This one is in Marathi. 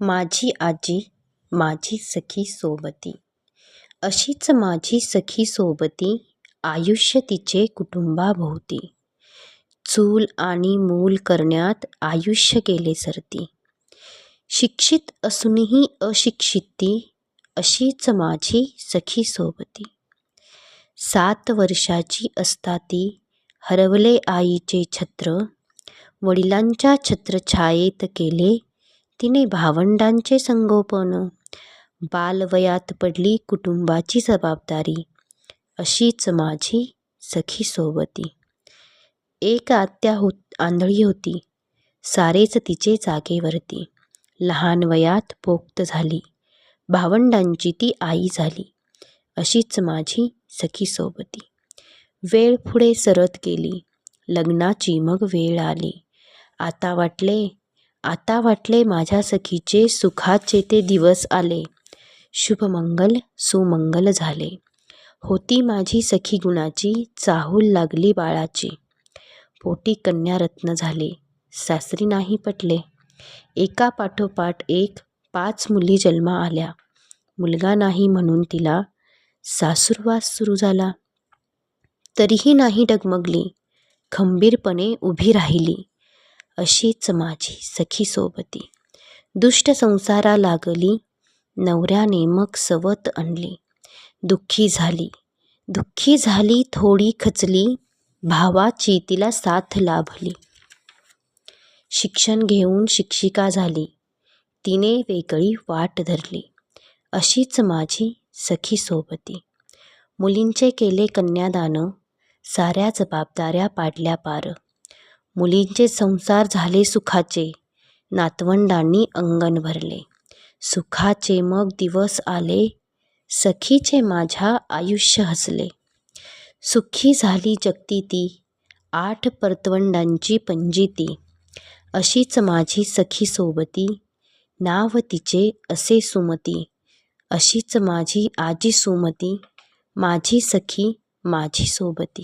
माझी आजी माझी सखी सोबती. अशीच माझी सखी सोबती आयुष्य तिचे कुटुंबाभोवती. चूल आणि मूल करण्यात आयुष्य गेले सरती. शिक्षित असूनही अशिक्षित ती अशीच माझी सखी सोबती. सात वर्षाची असता ती हरवले आईचे छत्र वडिलांच्या छत्रछायेत केले तिने भावंडांचे संगोपन. बालवयात पडली कुटुंबाची जबाबदारी. अशीच माझी सखी सोबती. एक आत्या होत आंधळी होती. सारेच तिचे जागेवरती. लहान वयात पोक्त झाली. भावंडांची ती आई झाली. अशीच माझी सखी सोबती. वेळ पुढे सरत गेली. लग्नाची मग वेळ आली. आता वाटले आता वाटले माझ्या सखीचे सुखाचे ते दिवस आले. शुभमंगल सुमंगल झाले. होती माझी सखी गुणाची चाहूल लागली बाळाची. पोटी कन्यारत्न झाले. सासरी नाही पटले. एका पाठोपाठ एक पाच मुली जन्मा आल्या. मुलगा नाही म्हणून तिला सासूरवास सुरू झाला. तरीही नाही डगमगली. खंबीरपणे उभी राहिली. अशीच माझी सखी सोबती. दुष्ट संसारा लागली नवऱ्याने मग सवत आणली. दुःखी झाली. दुःखी झाली थोडी खचली भावाची तिला साथ लाभली. शिक्षण घेऊन शिक्षिका झाली. तिने वेगळी वाट धरली. अशीच माझी सखी सोबती. मुलींचे केले कन्यादान साऱ्या जबाबदाऱ्या पाडल्या पार. मुलींचे संसार झाले सुखाचे. नातवंडांनी अंगण भरले. सुखाचे मग दिवस आले. सखीचे माझ्या आयुष्य हसले. सुखी झाली जगती ती. आठ परतवंडांची पंजीती अशीच माझी सखी सोबती. नाव तिचे असे सुमती. अशीच माझी आजी सुमती. माझी सखी माझी सोबती.